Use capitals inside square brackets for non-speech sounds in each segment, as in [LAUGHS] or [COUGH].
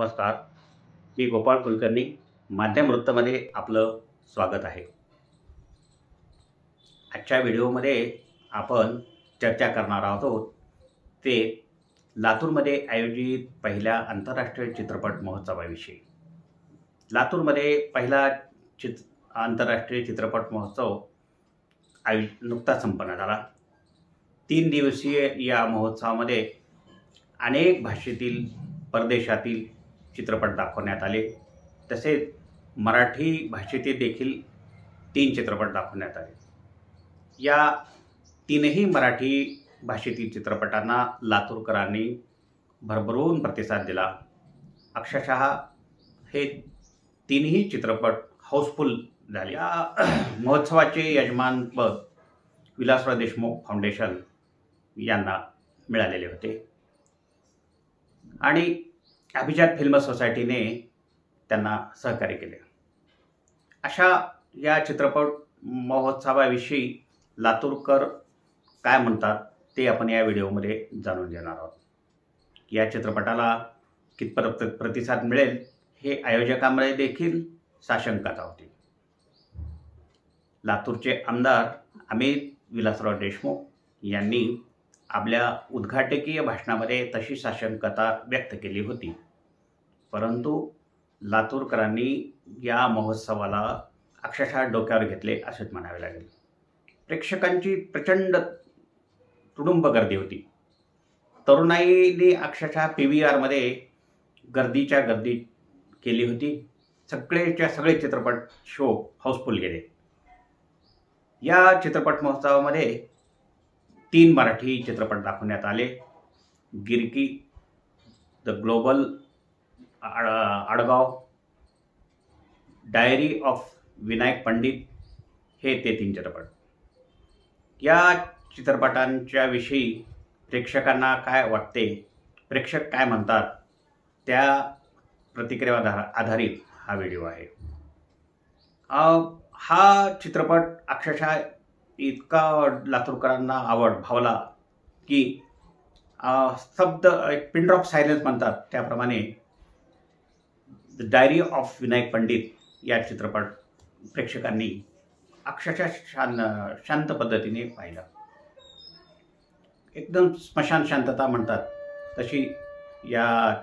नमस्कार. मी गोपाळ कुलकर्णी माध्यम वृत्तमध्ये आपलं स्वागत आहे. आजच्या व्हिडिओमध्ये आपण चर्चा करणार आहोत ते लातूरमध्ये आयोजित पहिल्या आंतरराष्ट्रीय चित्रपट महोत्सवाविषयी. लातूरमध्ये पहिला चित आंतरराष्ट्रीय चित्रपट महोत्सव आयो नुकताच संपन्न झाला. तीन दिवसीय या महोत्सवामध्ये अनेक भाषेतील परदेशातील चित्रपट दाखवण्यात आले. तसेच मराठी भाषेतील देखील तीन चित्रपट दाखवण्यात आले. या तीनही मराठी भाषेतील चित्रपटांना लातूरकरांनी भरभरून प्रतिसाद दिला. अक्षरशः हे तीनही चित्रपट हाऊसफुल झाले. या महोत्सवाचे यजमानपद विलासराव देशमुख फाउंडेशन यांना मिळालेले होते. आणि अभिजात फिल्म सोसायटीने त्यांना सहकार्य केले. अशा या चित्रपट महोत्सवाविषयी लातूरकर काय म्हणतात ते आपण या व्हिडिओमध्ये जाणून घेणार आहोत. या चित्रपटाला कितपत प्रतिसाद मिळेल हे आयोजकांमध्ये देखील साशंकता होती. लातूरचे आमदार अमित विलासराव देशमुख यांनी आपल्या उद्घाटकीय भाषणामध्ये तशी साशंकता व्यक्त केली होती. परंतु लातूरकरांनी या महोत्सवाला अक्षरशः डोक्यावर घेतले असेच म्हणावे लागेल. प्रेक्षकांची प्रचंड तुडुंब गर्दी होती. तरुणाईने अक्षरशः पी व्ही आरमध्ये गर्दीच्या गर्दी केली होती. सगळेच्या सगळे चित्रपट शो हाऊसफुल गेले. या चित्रपट महोत्सवामध्ये तीन मराठी चित्रपट दाखवण्यात आले. Girki the global Adgaon diary of Vinayak Pandit हे ते तीन चित्रपट. या चित्रपटांच्या विषयी प्रेक्षकांना काय वाटते प्रेक्षक काय म्हणतात त्या प्रतिक्रियावर आधारित हा व्हिडिओ आहे. हा चित्रपट अक्षरशः इतका लातूरकरांना आवड भावला की शब्द एक पिंड सायलेन्स म्हणतात त्याप्रमाणे the diary of Vinayak Pandit या चित्रपट प्रेक्षकांनी अक्षरशः शान शांत पद्धतीने पाहिलं. एकदम स्मशान शांतता म्हणतात तशी या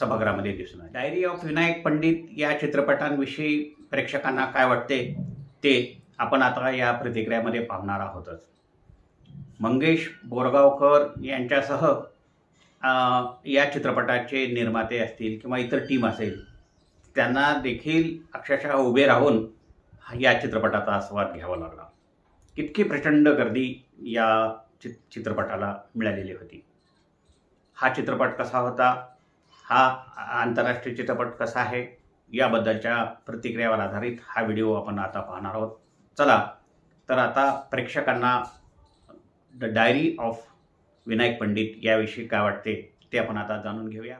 सभागृहामध्ये दिसून डायरी ऑफ विनायक पंडित या चित्रपटांविषयी प्रेक्षकांना काय वाटते ते आपण आता या प्रतिक्रियामध्ये पाहणार आहोतच. मंगेश बोरगावकर यांच्यासह या चित्रपटाचे निर्माते असतील किंवा इतर टीम असेल त्यांना देखील अक्षरशः उभे राहून या चित्रपटाचा आस्वाद घ्यावा लागला. इतकी प्रचंड गर्दी या चि चित्रपटाला मिळालेली होती. हा चित्रपट कसा होता? हा आंतरराष्ट्रीय चित्रपट कसा आहे? याबद्दलच्या प्रतिक्रियावर आधारित हा व्हिडिओ आपण आता पाहणार आहोत. चला तर आता प्रेक्षकांना the diary of Vinayak Pandit याविषयी काय वाटते ते आपण आता जाणून घेऊया.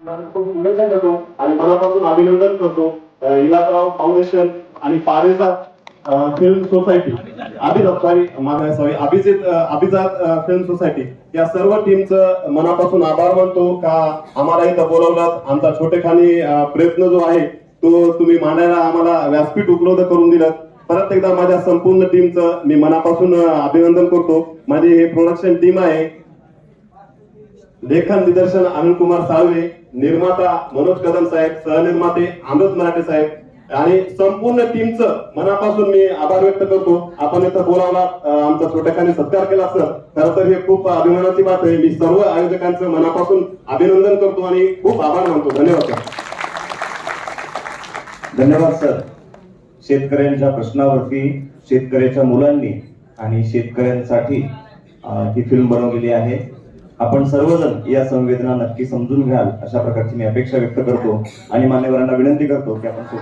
शुभेच्छा आणि मनापासून अभिनंदन करतो अ, फाउंडेशन आणि Pareja film society Abhijat sorry माझा sorry Abhijit Abhijat film society या सर्व टीमचं मनापासून आभार मानतो का आम्हाला इथं बोलवलात? आमचा छोटेखानी प्रयत्न जो आहे तो तुम्ही मांडायला आम्हाला व्यासपीठ उपलब्ध करून दिलं. परत एकदा माझ्या संपूर्ण टीमचं मी मनापासून अभिनंदन करतो. माझी हे प्रोडक्शन टीम आहे. लेखन दिदर्शन अनिल कुमार साळवे. निर्माता मनोज कदम साहेब सहनिर्माते अमृत मराठे साहेब. आणि संपूर्ण टीमचं मनापासून मी आभार व्यक्त करतो. आपण इथं बोलावला आमचा छोट्याखानी सत्कार केला असं. खरं तर हे खूप अभिमानाची बात आहे. मी सर्व आयोजकांचं मनापासून अभिनंदन करतो आणि खूप आभार मानतो. धन्यवाद सर. धन्यवाद सर. शेतकऱ्यांच्या प्रश्नावरती शेतकऱ्याच्या मुलांनी आणि शेतकऱ्यांसाठी ही फिल्म बनवलेली आहे. आपण सर्वजण या संवेदना नक्की समजून घ्याल अशा प्रकारची मी अपेक्षा व्यक्त करतो आणि मान्यवरांना विनंती करतो की आपण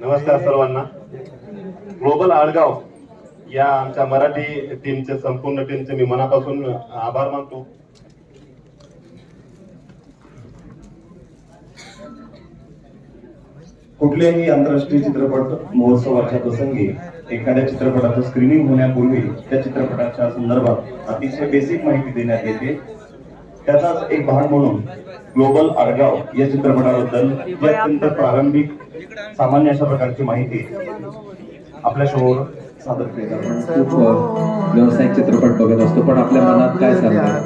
नमस्कार सर्वांना. ग्लोबल आळगाव या आमच्या मराठी टीमचे संपूर्ण टीमचे मी मनापासून आभार मानतो. कुठल्याही आंतरराष्ट्रीय चित्रपट महोत्सवाच्या प्रसंगी एखाद्या चित्रपटाचं स्क्रीनिंग होण्यापूर्वी त्या चित्रपटाच्या संदर्भात अतिशय बेसिक माहिती देण्यात येते. त्याचाच एक भाग म्हणून ग्लोबल आडगाव या चित्रपटाबद्दल जी अत्यंत प्रारंभिक सामान्य अशा प्रकारची माहिती आपल्यासमोर सादर केली जाते. खूप व्यावसायिक चित्रपट बघत असतो पण आपल्या मनात काय चाललंय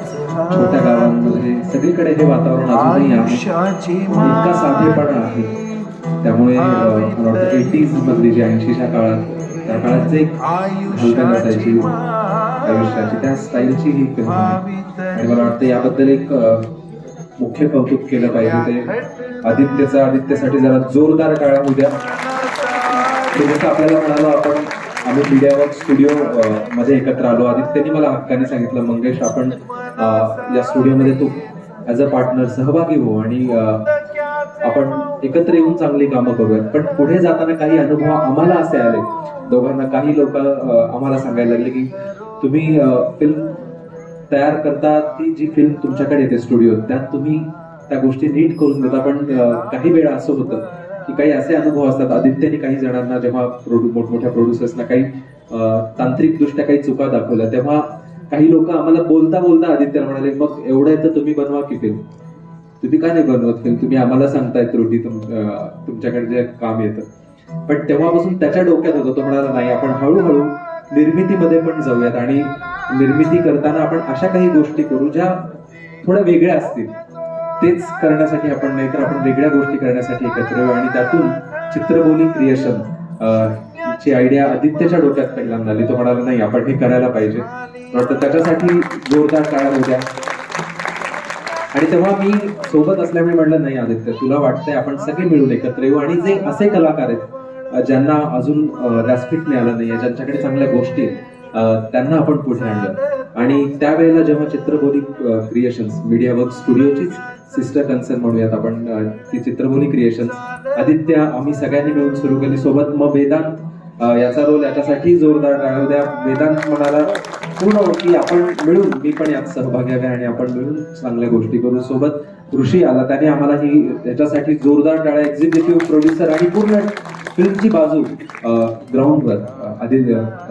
छोट्या गावांमध्ये सगळीकडे हे वातावरण अजूनही आहे. इतका साधेपणा आहे. त्यामुळे एटीज मधली जी ऐंशीच्या काळात त्या काळात एक हलगर्जीपणा असायची आयुष्याची त्या स्टाईलची ही फिल्म आहे. आणि मला वाटतं याबद्दल एक मुख्य कौतुक केलं पाहिजे ते. आदित्यचा आदित्यसाठी जरा जोरदार काळा होऊ द्या ते जसं आपल्याला म्हणालो आपण आम्ही मीडियावर स्टुडिओ मध्ये एकत्र आलो. आदित्यनी मला हक्काने सांगितलं मंगेश आपण या स्टुडिओमध्ये तू ॲज अ पार्टनर सहभागी हो. आणि आपण एकत्र येऊन चांगली कामं करूयात. पण पुढे जाताना काही अनुभव आम्हाला असे आले. दोघांना काही लोक आम्हाला सांगायला लागले की तुम्ही फिल्म तयार करता ती जी फिल्म तुमच्याकडे येते स्टुडिओ त्यात तुम्ही त्या गोष्टी नीट करून देता पण काही वेळा असं होतं की काही असे अनुभव असतात. आदित्यने काही जणांना जेव्हा प्रोड्यू मोठमोठ्या प्रोड्युसर्सना काही तांत्रिकदृष्ट्या काही चुका दाखवल्या तेव्हा काही लोक आम्हाला बोलता बोलता आदित्य म्हणाले मग एवढं आहे तर तुम्ही बनवा की फिल्म तुम्ही का नाही बनवत फिल्म तुम्ही आम्हाला सांगताय त्रुटी तुम- तुमच्याकडे जे काम येतं. पण तेव्हापासून त्याच्या डोक्यात होतं तो म्हणाला नाही आपण हळूहळू निर्मितीमध्ये पण जाऊयात आणि निर्मिती करताना आपण अशा काही गोष्टी करू ज्या थोड्या वेगळ्या असतील. तेच करण्यासाठी आपण नाही तर आपण वेगळ्या गोष्टी करण्यासाठी एकत्र येऊ. आणि त्यातून चित्रबोली क्रिएशन ची आयडिया आदित्यच्या डोक्यात पहिल्यांदा आली. तो म्हणाला नाही आपण हे करायला पाहिजे. वाटतं त्याच्यासाठी जोरदार काळा होत्या. आणि तेव्हा मी सोबत असल्यामुळे म्हणलं नाही आदित्य तुला वाटतंय आपण सगळे मिळून एकत्र येऊ. आणि जे असे कलाकार आहेत ज्यांना अजून व्यासपीठ मिळालं नाहीये ज्यांच्याकडे चांगल्या गोष्टी आहेत त्यांना आपण पुढे आणलं. आणि त्यावेळेला जेव्हा चित्रबोली क्रिएशन्स मीडिया वर्क स्टुडिओचीच सिस्टर कन्सर्न म्हणूयात आपण ती चित्रबोली क्रिएशन्स आदित्य आम्ही सगळ्यांनी मिळून सुरू केली. सोबत मग वेदांत याचा रोल याच्यासाठी जोरदार राहू द्या वेदांत म्हणाला पूर्ण की आपण मिळून मी पण यात सहभागी आहे आणि आपण मिळून चांगल्या गोष्टी करू. सोबत ऋषी आला. त्याने आम्हाला ही याच्यासाठी जोरदार टाळ्या एक्झिक्युटिव्ह प्रोड्युसर आणि पूर्ण फिल्मची बाजू ग्राउंडवर आधी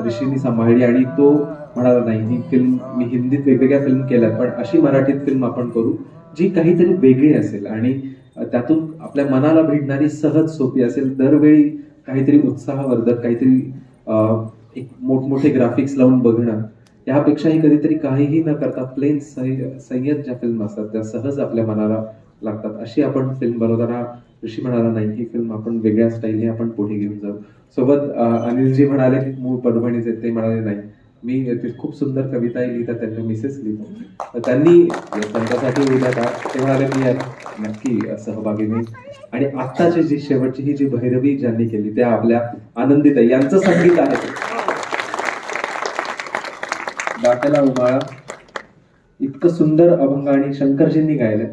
ऋषींनी सांभाळली. आणि तो म्हणाला नाही ही फिल्म मी हिंदीत वेगवेगळ्या फिल्म केल्यात पण अशी मराठीत फिल्म आपण करू जी काहीतरी वेगळी असेल आणि त्यातून आपल्या मनाला भिडणारी सहज सोपी असेल. दरवेळी काहीतरी उत्साहवर्धक काहीतरी एक मोठमोठे ग्राफिक्स लावून बघणं यापेक्षाही कधीतरी काहीही न करता प्लेन संयत ज्या फिल्म असतात त्या सहज आपल्या मनाला लागतात. अशी आपण फिल्म बनवताना ऋषी म्हणाला नाही ही फिल्म आपण वेगळ्या स्टाईलने आपण पुढे घेऊन जाऊ. सोबत अनिलजी म्हणाले मूळ परभणीचे ते म्हणाले नाही मी खूप सुंदर कविता लिहितात त्यांच्या मिसेस लिहितो. तर त्यांनी त्यांच्यासाठी लिहिल्या का ते म्हणाले मी नक्की सहभागी मी. आणि आत्ताची जी शेवटची ही जी भैरवी ज्यांनी केली त्या आपल्या आनंदित यांचं संगीत आहे. दाट्याला उमाळा इतकं सुंदर अभंग आणि शंकरजींनी गायलंय.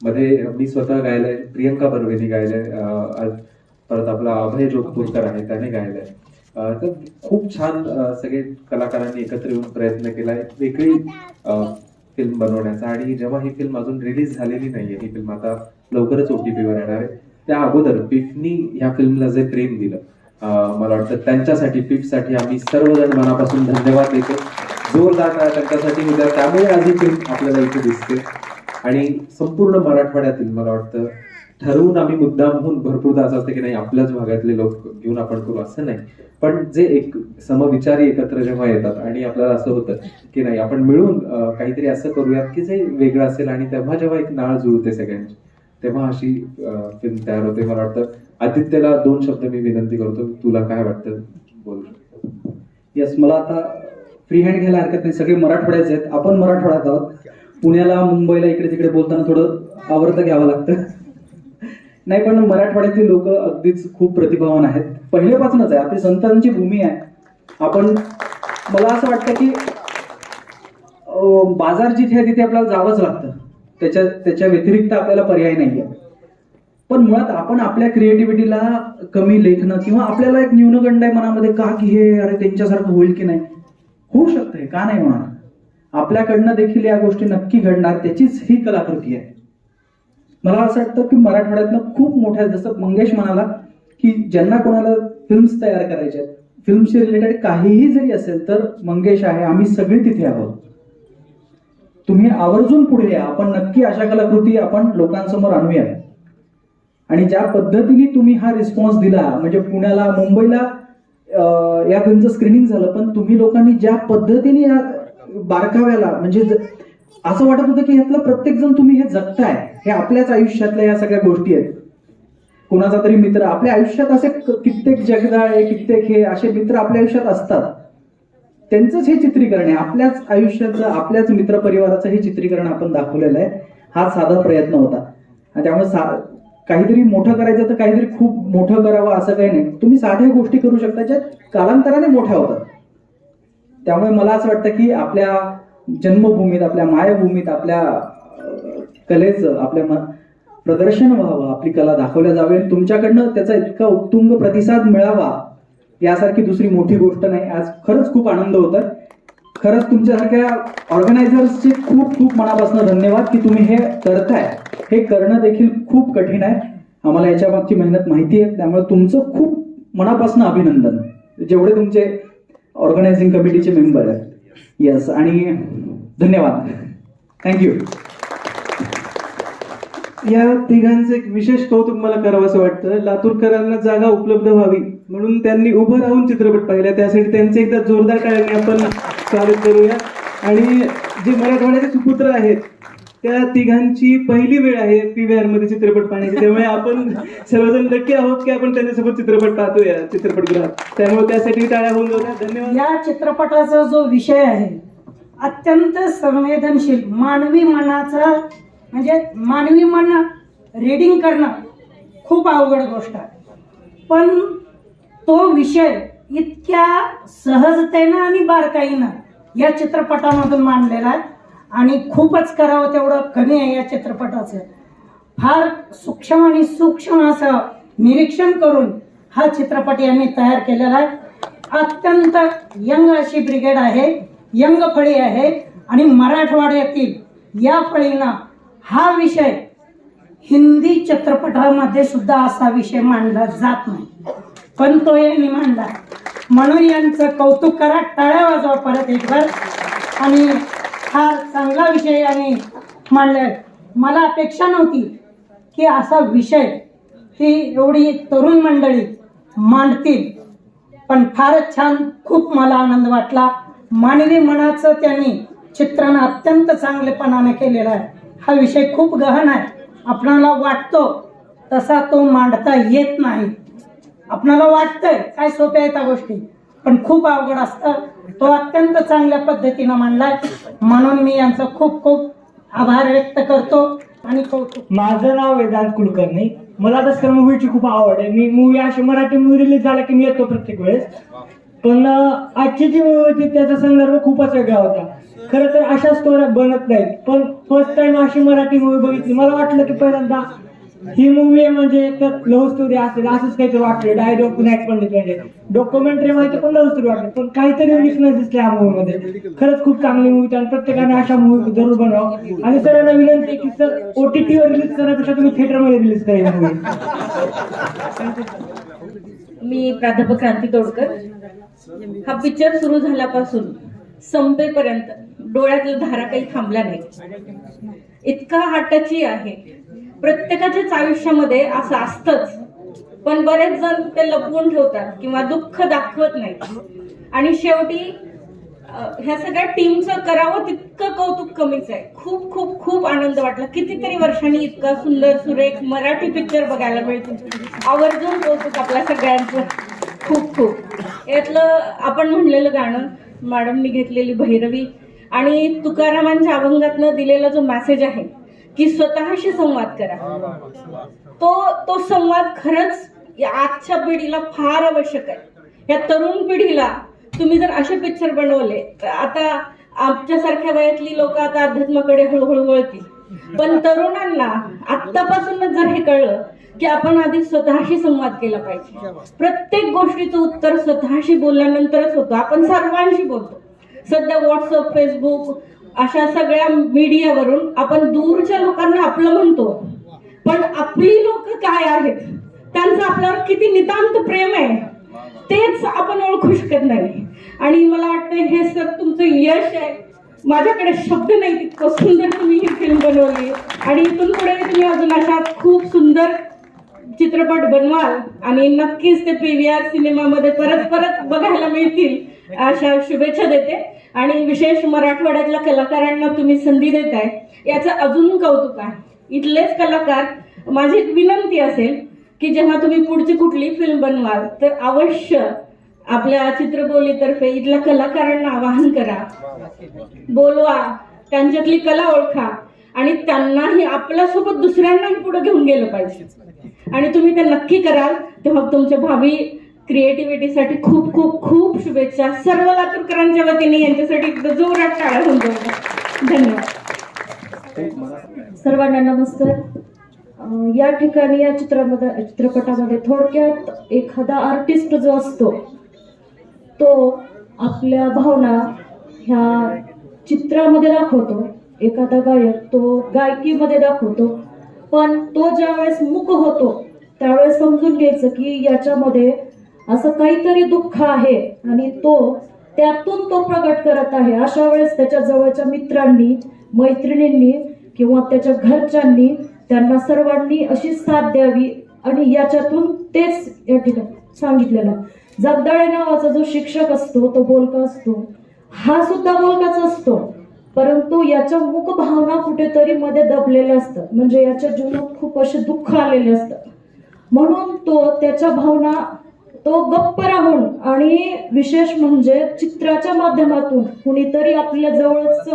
मध्ये मी स्वतः गायलंय प्रियंका बर्वेनी गायलंय परत आपला अभय जोधपूरकर आहे त्याने गायलंय. तर खूप छान सगळे कलाकारांनी एकत्र येऊन प्रयत्न केलाय. वेगळी फिल्म बनवण्याचा. आणि जेव्हा ही फिल्म अजून रिलीज झालेली नाहीये ही फिल्म आता लवकरच ओटीपीवर येणार आहे. त्या अगोदर पिफनी ह्या फिल्मला जे प्रेम दिलं मला वाटतं त्यांच्यासाठी पिफसाठी आम्ही सर्वजण मनापासून धन्यवाद देतो. जोरदार त्यांच्यासाठी उद्या त्यामुळे आज ही फिल्म आपल्याला इथे दिसते. आणि संपूर्ण मराठवाड्यातील मला वाटतं ठरवून आम्ही मुद्दामहून भरपूरदा असं असतं की नाही आपल्याच भागातले लोक घेऊन आपण करू असं नाही. पण जे एक समविचारी एकत्र जेव्हा येतात आणि आपल्याला असं होतं की नाही आपण मिळून काहीतरी असं करूयात की जे वेगळं असेल आणि तेव्हा जेव्हा एक नाळ जुळते सगळ्यांची तेव्हा अशी फिल्म तयार होते. मला वाटतं आदित्यला दोन शब्द मी विनंती करतो. तुला काय वाटतं? बोल. यस येस मला आता फ्री हँड घ्यायला हरकत नाही. सगळे मराठवाड्याचे आहेत. आपण मराठवाड्यात आहोत. पुण्याला मुंबईला इकडे तिकडे बोलताना थोडं आवर्त घ्यावं लागतं. नाही पण मराठवाड्यातील लोक अगदीच खूप प्रतिभावान आहेत. पहिल्यापासूनच आहे. आपली संतांची भूमी आहे. आपण मला असं वाटतं की बाजार जिथे आहे तिथे आपल्याला जावंच लागतं. त्याच्या त्याच्या व्यतिरिक्त आपल्याला पर्याय नाही आहे पण मुळात आपण आपल्या क्रिएटिव्हिटीला कमी लेखणं किंवा आपल्याला एक न्यूनगंड आहे मनामध्ये का की हे अरे त्यांच्यासारखं होईल की नाही? होऊ शकतंय. का नाही होणार? आपल्याकडनं देखील या गोष्टी नक्की घडणार त्याचीच ही कलाकृती आहे. मला असं वाटतं की मराठवाड्यातनं खूप मोठ्या जसं मंगेश म्हणाला की ज्यांना कोणाला फिल्म्स तयार करायच्या आहेत फिल्मशी रिलेटेड काहीही जरी असेल तर मंगेश आहे आम्ही सगळे तिथे आहोत. तुम्ही आवर्जून पुढे या. आपण नक्की अशा कलाकृती आपण लोकांसमोर आणूया आणि ज्या पद्धतीने तुम्ही हा रिस्पॉन्स दिला म्हणजे पुण्याला मुंबईला या फिल्मचं स्क्रीनिंग झालं पण तुम्ही लोकांनी ज्या पद्धतीने या बारकाव्याला म्हणजे असं वाटत होतं की यातलं प्रत्येक जण तुम्ही हे जगताय हे आपल्याच आयुष्यातल्या या सगळ्या गोष्टी आहेत. कुणाचा तरी मित्र आपल्या आयुष्यात असे कित्येक जगदाळे कित्येक हे असे मित्र आपल्या आयुष्यात असतात. त्यांचंच हे चित्रीकरण आहे. आपल्याच आयुष्याचं आपल्याच मित्र परिवाराचं हे चित्रीकरण आपण दाखवलेलं आहे. हा साधा प्रयत्न होता. आणि त्यामुळे सा काहीतरी मोठं करायचं तर काहीतरी खूप मोठं करावं असं काही नाही. तुम्ही साध्या गोष्टी करू शकता ज्या कालांतराने मोठ्या होतात. त्यामुळे मला असं वाटतं की आपल्या जन्मभूमीत आपल्या मायभूमीत आपल्या कलेचं आपल्या म- प्रदर्शन व्हावं आपली कला दाखवल्या जावी आणि तुमच्याकडनं त्याचा इतका उत्तुंग प्रतिसाद मिळावा यासारखी दुसरी मोठी गोष्ट नाही. आज खरंच खूप आनंद होत खरंच तुमच्यासारख्या ऑर्गनायझर्सचे खूप खूप मनापासून धन्यवाद की तुम्ही हे करताय. हे करणं देखील खूप कठीण आहे. आम्हाला याच्या मागची मेहनत माहिती आहे. त्यामुळे तुमचं खूप मनापासून अभिनंदन. जेवढे तुमचे ऑर्गनायझिंग कमिटीचे मेंबर आहेत. येस आणि धन्यवाद. थँक्यू या तिघांचं एक विशेष कौतुक मला करावं असं वाटतं. लातूरकरांना जागा उपलब्ध व्हावी म्हणून त्यांनी उभं राहून चित्रपट पाहिला. त्यासाठी त्यांचे एकदा जोरदार टाळणी आपण स्वागत करूया. आणि जे मराठवाड्याचे सुपुत्र आहेत त्या तिघांची पहिली वेळ आहे पी व्ही मध्ये चित्रपट पाहण्याची. त्यामुळे आपण सर्वजण नक्की आहोत की आपण त्यांच्यासोबत चित्रपट पाहतोया चित्रपटगृहात. त्यामुळे त्यासाठी टाळ्या होऊन जाऊ धन्यवाद. या चित्रपटाचा जो विषय आहे अत्यंत संवेदनशील मानवी मनाचा म्हणजे मानवी मन रीडिंग करणं खूप अवघड गोष्ट आहे. पण तो विषय इतक्या सहजतेनं आणि बारकाईनं या चित्रपटामधून मांडलेला आहे. आणि खूपच करावं तेवढं कमी आहे या चित्रपटाचं. फार सूक्ष्म आणि सूक्ष्म असं निरीक्षण करून हा चित्रपट यांनी तयार केलेला आहे. अत्यंत यंग अशी ब्रिगेड आहे यंग फळी आहे आणि मराठवाड्यातील या फळींना हा विषय हिंदी चित्रपटामध्ये सुद्धा असा विषय मांडला जात नाही. पण तो यांनी मांडला. म्हणून यांचं कौतुक करा टाळ्या वाजवा परत एकदा. आणि फार चांगला विषय याने मांडलाय. मला अपेक्षा नव्हती की असा विषय ही एवढी तरुण मंडळी मांडतील पण फारच छान खूप मला आनंद वाटला. मानवी मनाचं त्यांनी चित्रण अत्यंत चांगलेपणाने केलेलं आहे. हा विषय खूप गहन आहे. आपणाला वाटतो तसा तो मांडता येत नाही. आपणाला वाटतंय काय सोप्या आहेत त्या गोष्टी पण खूप अवघड असतं. तो अत्यंत चांगल्या पद्धतीनं मांडलाय. म्हणून मी यांचं खूप खूप आभार व्यक्त करतो आणि कौतुक. माझं नाव वेदांत कुलकर्णी. मला तसं मूवीची खूप आवड आहे. मी मूवी अशी मराठी मूवी रिलीज झाला की मी येतो प्रत्येक वेळेस. पण आजची जी मूवी होती त्याचा संदर्भ खूपच वेगळा होता. खरं तर अशा स्टोऱ्या बनत नाहीत. पण फर्स्ट टाइम अशी मराठी मूवी बघितली. मला वाटलं की पहिल्यांदा ही मूवी म्हणजे एक लव्ह स्टोरी असेल असंच काहीतरी वाटलं डायरेक्ट ऑफ विनायक पंडित म्हणजे डॉक्युमेंटरी माहिती पण लव्ह स्टोरी वाटली पण काहीतरी युनिकनेस दिसले या मूवी मध्ये. खरंच खूप चांगली मूवी आणि प्रत्येकाने अशा मूवी जरूर बनवा आणि सगळ्यांना विनंती आहे की सर ओटीटी वर रिलीज करण्यापेक्षा तुम्ही थिएटरमध्ये रिलीज करा मूवी मी प्राध्यापक क्रांती तोडकर. हा पिक्चर सुरू झाल्यापासून संपेपर्यंत डोळ्यातल्या धारा काही थांबल्या नाही. इतका हा टची आहे. प्रत्येकाच्याच आयुष्यामध्ये असं असतंच. पण बरेच जण ते लपवून ठेवतात किंवा दुःख दाखवत नाहीत. आणि शेवटी ह्या सगळ्या टीमचं करावं तितकं कौतुक कमीच आहे. खूप खूप खूप आनंद वाटला. कितीतरी वर्षांनी इतका सुंदर सुरेख मराठी पिक्चर बघायला मिळतो. आवर्जून कौतुक आपल्या सगळ्यांचं. खूप खूप. यातलं आपण म्हणलेलं गाणं मॅडमनी घेतलेली भैरवी आणि तुकारामांच्या अभंगातनं दिलेला जो मेसेज आहे की स्वतःशी संवाद करा. तो तो संवाद खरंच या आजच्या पिढीला फार आवश्यक आहे. या तरुण पिढीला तुम्ही जर असे पिक्चर बनवले तर आता आमच्यासारख्या वयातली लोक आता अध्यात्माकडे हळूहळू वळतील. पण तरुणांना आत्तापासूनच जर हे कळलं की आपण आधी स्वतःशी संवाद केला पाहिजे. प्रत्येक गोष्टीचं उत्तर स्वतःशी बोलल्यानंतरच होतं. आपण सर्वांशी बोलतो. सध्या व्हॉट्सअप फेसबुक अशा सगळ्या मीडियावरून आपण दूरच्या लोकांना आपलं म्हणतो. पण आपली लोक काय आहेत? त्यांचं आपल्यावर किती नितांत प्रेम आहे? तेच आपण ओळखू शकत नाही. आणि मला वाटतं हे सर तुमचं यश आहे. माझ्याकडे शब्द नाही तितकं सुंदर तुम्ही ही फिल्म बनवली. आणि इथून पुढे तुम्ही अजून अशा खूप सुंदर चित्रपट बनवाल. आणि नक्कीच ते पी व्ही आर सिनेमामध्ये परत परत बघायला मिळतील. अशा शुभेच्छा देते. आणि विशेष मराठवाड्यातल्या कलाकारांना तुम्ही संधी देताय याचं अजून कौतुक आहे. इथलेच कलाकार माझी एक विनंती असेल की जेव्हा तुम्ही पुढची कुठली फिल्म बनवाल तर अवश्य आपल्या चित्रबोलीतर्फे इथल्या कलाकारांना आवाहन करा. बोलवा त्यांच्यातली कला ओळखा आणि त्यांनाही आपल्यासोबत दुसऱ्यांनाही पुढे घेऊन गेलं पाहिजे. आणि तुम्ही ते नक्की कराल तेव्हा तुमच्या भावी क्रिएटिव्हिटीसाठी खूप खूप खूप शुभेच्छा सर्व लातूरकरांच्या वतीने. यांच्यासाठी जोरात टाळा होऊन जाऊ धन्यवाद. सर्वांना नमस्कार. या ठिकाणी या चित्रामध्ये चित्रपटामध्ये थोडक्यात एखादा आर्टिस्ट जो असतो तो आपल्या भावना ह्या चित्रामध्ये दाखवतो. एखादा गायक तो गायकीमध्ये दाखवतो. पण तो ज्यावेळेस मुक होतो त्यावेळेस समजून घ्यायचं की याच्यामध्ये असं काहीतरी दुःख आहे आणि तो त्यातून तो प्रकट करत आहे. अशा वेळेस त्याच्या जवळच्या मित्रांनी मैत्रिणींनी किंवा त्याच्या घरच्यांनी त्यांना सर्वांनी अशी साथ द्यावी आणि याच्यातून तेच या ठिकाणी सांगितलेलं जगदाळे नावाचा जो शिक्षक असतो तो बोलका असतो. हा सुद्धा बोलकाच असतो. परंतु याच्या मुख भावना कुठेतरी मध्ये दबलेल्या असतात. म्हणजे याच्या जीवनात खूप असे दुःख आलेले असतात. म्हणून तो त्याच्या भावना तो गप्प राहून आणि विशेष म्हणजे चित्राच्या माध्यमातून कुणीतरी आपल्या जवळच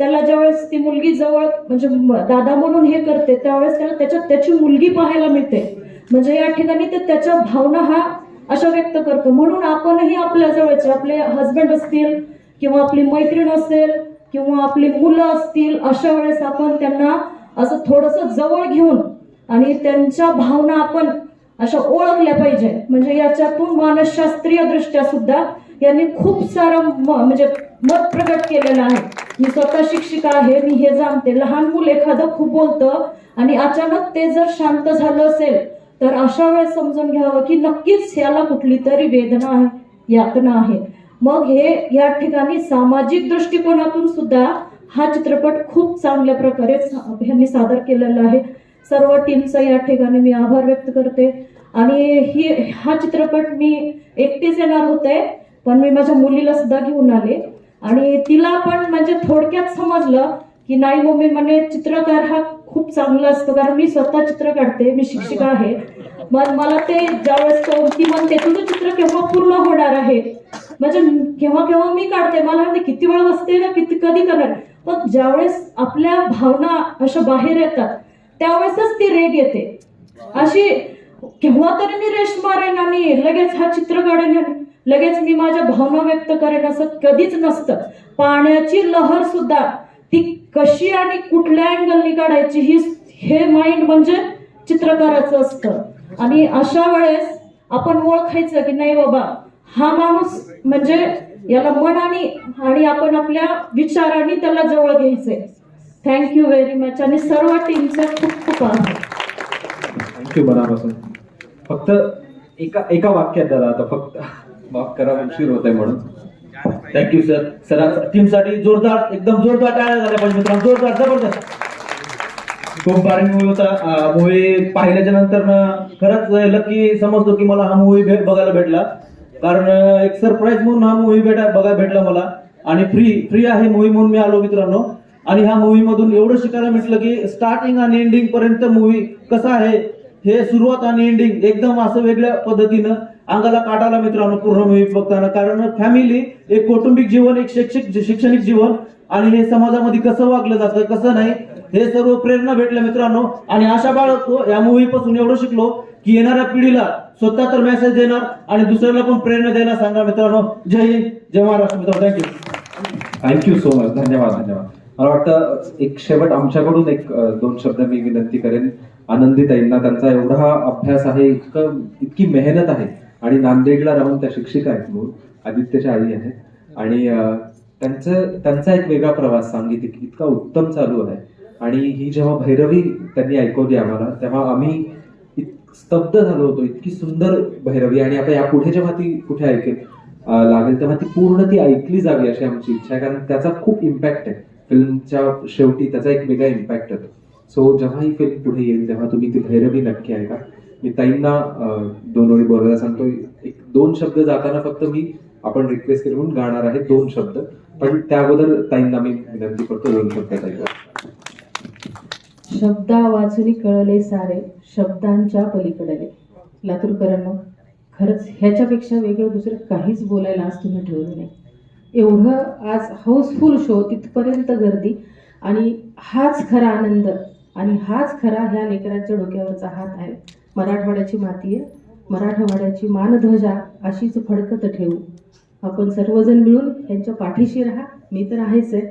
त्याला ज्यावेळेस ती मुलगी जवळ म्हणजे दादा म्हणून हे करते त्यावेळेस त्याला त्याच्यात त्याची मुलगी पाहायला मिळते. म्हणजे या ठिकाणी ते त्याच्या भावना हा अशा व्यक्त करतो. म्हणून आपणही आपल्या जवळचे आपले हस्बंड असतील किंवा आपली मैत्रीण असेल किंवा आपली मुलं असतील अशा वेळेस आपण त्यांना असं थोडंसं जवळ घेऊन आणि त्यांच्या भावना आपण अशा ओळखल्या पाहिजे. म्हणजे याच्यातून मानसशास्त्रीय दृष्ट्या सुद्धा यांनी खूप सारं म- म्हणजे मत प्रकट केलेलं आहे. मी स्वतः शिक्षिका आहे मी हे जाणते. लहान मुलं एखादं खूप बोलतं आणि अचानक ते जर शांत झालं असेल तर अशा वेळेस समजून घ्यावं की नक्कीच याला कुठली तरी वेदना आहे यातना आहे. मग हे या ठिकाणी सामाजिक दृष्टिकोनातून सुद्धा हा चित्रपट खूप चांगल्या प्रकारे यांनी सादर केलेला आहे. सर्व टीमचा या ठिकाणी मी आभार व्यक्त करते. आणि ही हा चित्रपट मी एकटीच येणार होते पण मी माझ्या मुलीला सुद्धा घेऊन आले. आणि तिला पण म्हणजे थोडक्यात समजलं की नाही मम्मी म्हणे चित्रकार हा खूप चांगला असतो कारण मी स्वतः चित्र काढते मी शिक्षिका आहे. मग मला ते ज्यावेळेस तो- ती म्हणते तुझं चित्र केव्हा पूर्ण होणार आहे? म्हणजे केव्हा केव्हा मी काढते मला म्हणते किती वेळ बसते ना किती कधी करणार? पण ज्यावेळेस आपल्या भावना अशा बाहेर येतात त्यावेळेसच ती रेग येते. अशी केव्हा तरी मी रेश मारेन आणि लगेच हा चित्र काढेन लगेच मी माझ्या भावना व्यक्त करेन असं कधीच नसतं. पाण्याची लहर सुद्धा ती कशी आणि कुठल्या अँगलनी काढायची ही हे माइंड म्हणजे चित्रकाराचं असतं. आणि अशा वेळेस आपण ओळखायचं की नाही बाबा हा माणूस म्हणजे याला मनाने आणि आपण आपल्या विचाराने त्याला जवळ घ्यायचंय. थँक्यू व्हेरी मच आणि सर्व टीमचा खूप खूप आभार. थँक्यू मनापासून. फक्त एका एका वाक्यात दादा आता फक्त माफ करा उशीर होत आहे म्हणून थँक्यू सर सर टीमसाठी जोरदार एकदम जोरदार टाळ्या झाल्या पाहिजे मित्रांनो. जोरदार जबरदस्त. खूप भारी मूवी होता. मूवी पाहिल्याच्या नंतर खरंच लकी समजतो की मला हा मूवी भेट बघायला भेटला. कारण एक सरप्राईज म्हणून हा मूवी भेटा बघायला भेटला मला. आणि फ्री फ्री आहे मूवी म्हणून मी आलो मित्रांनो. आणि ह्या मूवी मधून एवढं शिकायला म्हटलं की स्टार्टिंग आणि एंडिंग पर्यंत मूवी कसा आहे हे सुरुवात आणि एंडिंग एकदम असं वेगळ्या पद्धतीनं अंगाला काटाला मित्रांनो पूर्ण मूवी बघताना. कारण फॅमिली एक कौटुंबिक जीवन एक शैक्षिक शैक्षणिक जीवन आणि हे समाजामध्ये कसं वागलं जातं कसं नाही हे सर्व प्रेरणा भेटल्या मित्रांनो. आणि आशा बाळगतो या मूवी पासून एवढं शिकलो की येणाऱ्या पिढीला स्वतः तर मेसेज देणार आणि दुसऱ्याला पण प्रेरणा द्यायला सांगा मित्रांनो. जय हिंद जय महाराष्ट्र मित्रांनो. थँक्यू थँक्यू सो मच धन्यवाद धन्यवाद. मला वाटतं एक शेवट आमच्याकडून एक दोन शब्द मी विनंती करेन. आनंदीताईंना त्यांचा एवढा अभ्यास आहे इतकं इतकी मेहनत आहे. आणि नांदेडला राहून त्या शिक्षिका आहेत मूळ आदित्यच्या आई आहेत. आणि त्यांचं त्यांचा एक वेगळा प्रवास सांगीतिक इतका उत्तम चालू आहे. आणि ही जेव्हा भैरवी त्यांनी ऐकवली आम्हाला तेव्हा आम्ही स्तब्ध झालो होतो. इतकी सुंदर भैरवी. आणि आता यापुढे जेव्हा ती कुठे ऐकेल लागेल तेव्हा ती पूर्ण ती ऐकली जावी अशी आमची इच्छा आहे. कारण त्याचा खूप इम्पॅक्ट आहे. फिल्मच्या शेवटी त्याचा एक वेगळा इम्पॅक्ट येतो. सो जेव्हा ही फिल्म पुढे येईल तेव्हा तुम्ही ती भैरवी नक्की ऐका. मी ताईंना दोन ओळी बोलायला सांगतो एक दोन शब्द जाताना फक्त मी आपण रिक्वेस्ट करून गाणार आहे दोन शब्द. पण त्या अगोदर ताईंना मी विनंती करतो दोन शब्द ऐका शब्दा वाचून कळले सारे शब्दांच्या पलीकडले. लातूरकरांना खरंच ह्याच्यापेक्षा वेगळं दुसरं काहीच बोलायला आज तुम्ही ठेवलं नाही. एवढं आज हाऊसफुल शो तिथपर्यंत गर्दी. आणि हाच खरा आनंद आणि हाच खरा ह्या लेकरांच्या डोक्यावरचा हात आहे. मराठवाड्याची माती आहे. मराठवाड्याची मानध्वजा अशीच फडकत ठेवू. आपण सर्वजण मिळून यांच्या पाठीशी राहा. मी तर आहेच आहे.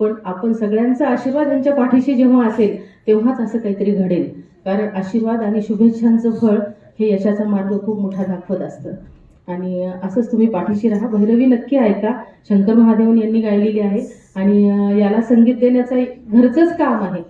पण आपण सगळ्यांचा आशीर्वाद यांच्या पाठीशी जेव्हा असेल तेव्हाच असं काहीतरी घडेल. कारण आशीर्वाद आणि शुभेच्छांचं फळ हे यशाचा मार्ग खूप मोठा दाखवत असतं. आणि असंच तुम्ही पाठीशी राहा. भैरवी नक्की ऐका. शंकर महादेवन यांनी गायलेली आहे. आणि याला संगीत देण्याचं एक घरचंच काम आहे.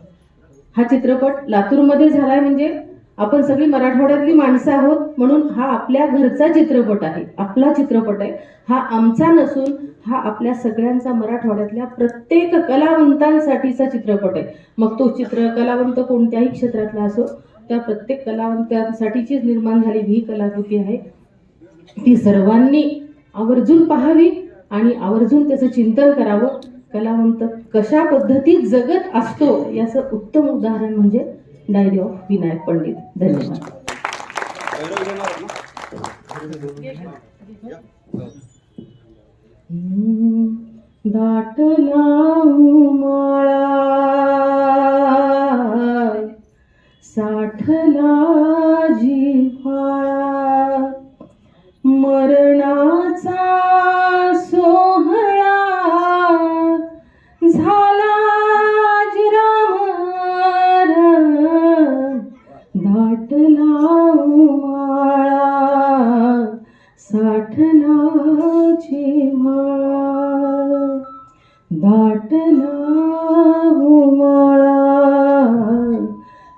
हा चित्रपट लातूरमध्ये झालाय म्हणजे आपण सगळी मराठवाड्यातली माणसं आहोत म्हणून हा आपल्या घरचा चित्रपट आहे. आपला चित्रपट आहे. हा आमचा नसून हा आपल्या सगळ्यांचा मराठवाड्यातल्या प्रत्येक कलावंतांसाठीचा चित्रपट आहे. मग तो चित्र कलावंत कोणत्याही क्षेत्रातला असो त्या प्रत्येक कलावंतांसाठीचीच निर्माण झालेली ही कलाकृती आहे. ती सर्वांनी आवर्जून पाहावी आणि आवर्जून त्याचं चिंतन करावं. कलावंत कशा पद्धतीत जगत असतो याचं उत्तम उदाहरण म्हणजे डायरी ऑफ विनायक पंडित. धन्यवाद. दाटला उमाळा साठला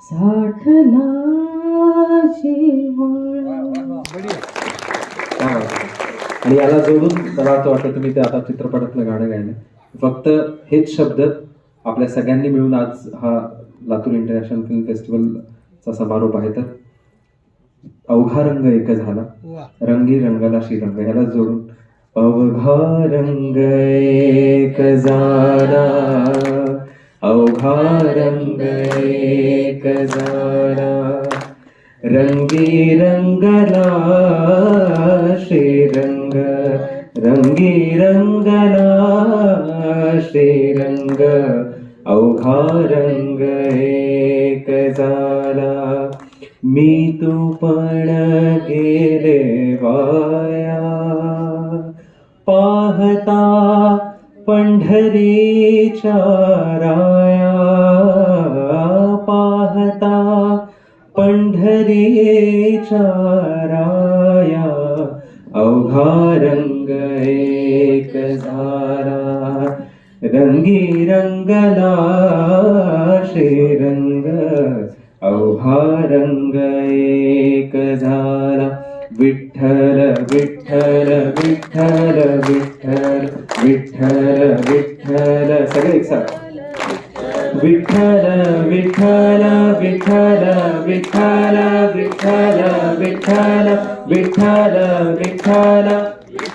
साठला? आणि याला जोडून मला असं वाटतं तुम्ही ते आता चित्रपटातलं गाणं गायलं फक्त हेच शब्द आपल्या सगळ्यांनी मिळून आज हा लातूर इंटरनॅशनल फिल्म फेस्टिवलचा समारोप आहे तर अवघा रंग एक झाला. रंगी रंगाला श्रीरंग. ह्याला जोडून अवघा रंग एक जाडा अवघा रंग एक जाडा रंगी रंगला श्रीरंग रंगी रंगला श्रीरंग अवघा रंग एक झाला मी तू पण गेले वाया पाहता पंढरीच्या राया पाहता पंढरीच्या राया अवघा रंग एक झारा रंगी रंगला श्रीरंग अवघा रंग एक झारा विठ्ठल विठ्ठल विठ्ठल विठ्ठल विठ्ठल विठ्ठल सगळे एक विठ्ठल विठ्ठल विठ्ठल विठ्ठल विठ्ठल विठ्ठल विठ्ठल विठ्ठल.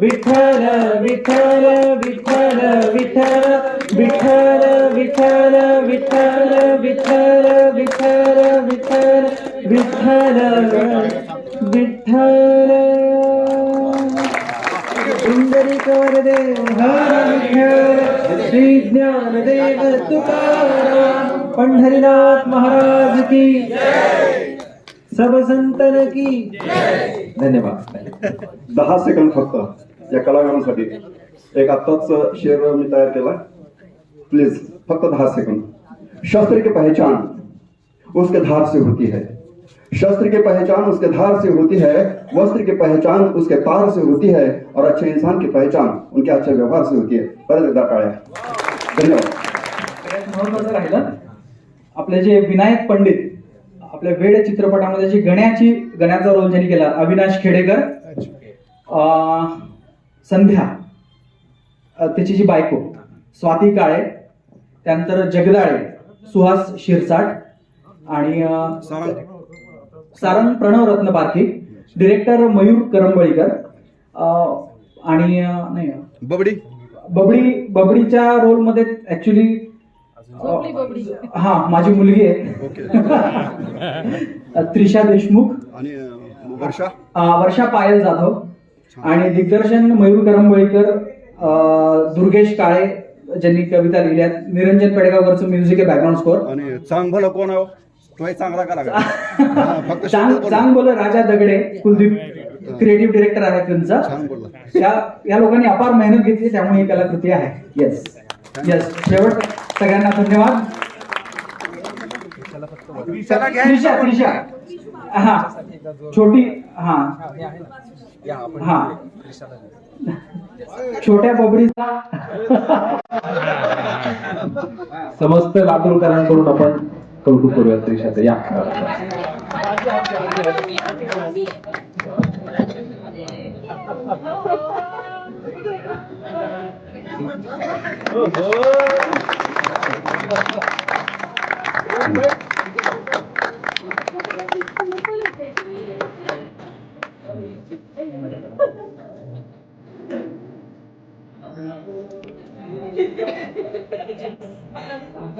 विठ्ठल विठ्ठल विठ्ठल विठ्ठल विठ्ठल विठ्ठल विठ्ठल विठ्ठल विठ्ठल विठ्ठल सुंदरिक वरदे हर विठ्ठल श्री ज्ञानदेव तुकाराम पंढरीनाथ महाराज की सब संतन की धन्यवाद दहा सेकंद फक्त या कलाकारांसाठी. एक आत्ताच शेअर मी तयार केला. प्लीज फक्त दहा सेकंड शस्त्र की पहचान उसके धार से होती है. शस्त्र की पहचान उसके धार से होती है. वस्त्र की पहचान उसके तार से होती है. और अच्छे इंसान की पहचान उनके अच्छे व्यवहार से होती है. परत एकदा टाळ्या. धन्यवाद. महत्वाचं राहिलं आपले जे विनायक पंडित आपल्या वेड चित्रपटामध्ये जे गण्याची गण्याचा रोल ज्यांनी केला अविनाश खेडेकर. अं, संध्या अं, त्याची जी बायको स्वाती काळे त्यानंतर जगदाळे सुहास शिरसाट आणि सारंग. प्रणव रत्न पारखी डिरेक्टर मयूर करंबळीकर अं, आणि नाही बबडी. बबडी बबडीच्या रोलमध्ये ऍक्च्युली हा माझी मुलगी आहे. [LAUGHS] त्रिशा देशमुख. आणि वर्षा. वर्षा पायल जाधव. आणि दिग्दर्शन मयूर करंबळीकर अं, दुर्गेश काळे ज्यांनी कविता लिहिल्या निरंजन पेडगावकरचं म्युझिक आहे बॅकग्राऊंड स्कोर आणि चांग भलं कोण आहे चांगला [LAUGHS] फक्त चांग चांग बोल राजा दगडे कुलदीप क्रिएटिव्ह डिरेक्टर आहे या या लोकांनी अपार मेहनत घेतली त्यामुळे ही कलाकृती आहे. येस येस शेवट सगळ्यांना धन्यवाद. त्रिशा त्रिशा हा. छोटी हा. हा. छोट्या बबडीचा. समस्त लातूरकरांकडून आपण कौतुक करूया त्रिशाचं या.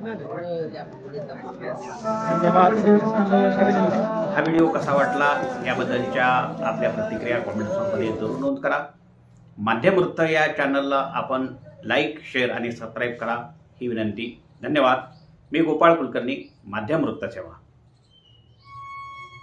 हा व्हिडिओ कसा वाटला याबद्दलच्या आपल्या प्रतिक्रिया कॉमेंट बॉक्समध्ये जरूर नोंद करा. माध्यमवृत्त या चॅनलला आपण लाईक शेअर आणि सबस्क्राईब करा. ही विनंती. धन्यवाद. मी गोपाळ कुलकर्णी माध्यमवृत्त सेवा.